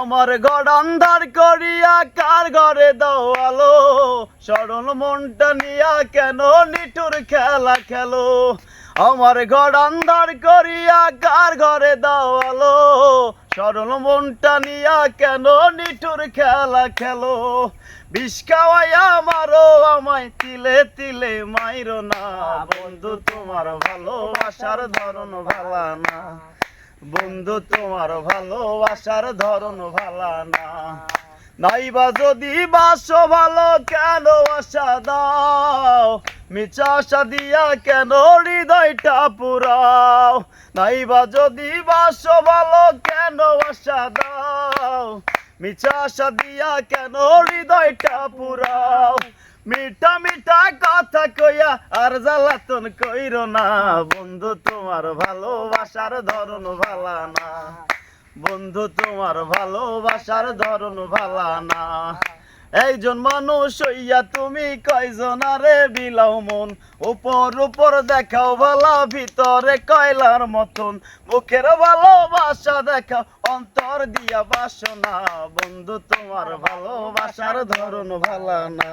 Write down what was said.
আমার গড় অন্ধার করিয়া কার ঘরে দাও আলো সরল মনটা নিয়া কেন নিঠুর খেলা খেলো? আমার গড় অন্ধার করিয়া কার ঘরে দাও আলো সরল মনটা নিয়া কেন নিঠুর খেলা খেলো? বিষ খাওয়াইয়া মারো, আমায় তিলে তিলে মাইরো না। বন্ধু, তোমার ভালোবাসার ধরন ভালা না। বন্ধু, তোমার ভালোবাসার ধরন ভালা না। নাইবা যদি বাসো ভালো, কেন আশা দাও? মিছা দিয়া কেন হৃদয়টা পুরাও? নাইবা যদি বাসো ভালো, কেন আশা দাও? মিছা দিয়া কেন হৃদয়টা পুরাও? মিঠা মিঠা কথা কইয়া আর জ্বালাতন কইর না। বন্ধু, তোমার ভালোবাসার ধরন ভালা না। বন্ধু, তোমার ভালোবাসার ধরন ভালা না। একজন মানুষ হইয়া তুমি কয়জনারে বিলাও মন? উপর উপর দেখাও ভালা ভিতরে কয়লার মতন। মুখের ভালোবাসা দেখাও, অন্তর দিয়া বাসনা। বন্ধু, তোমার ভালোবাসার ধরন ভালা না।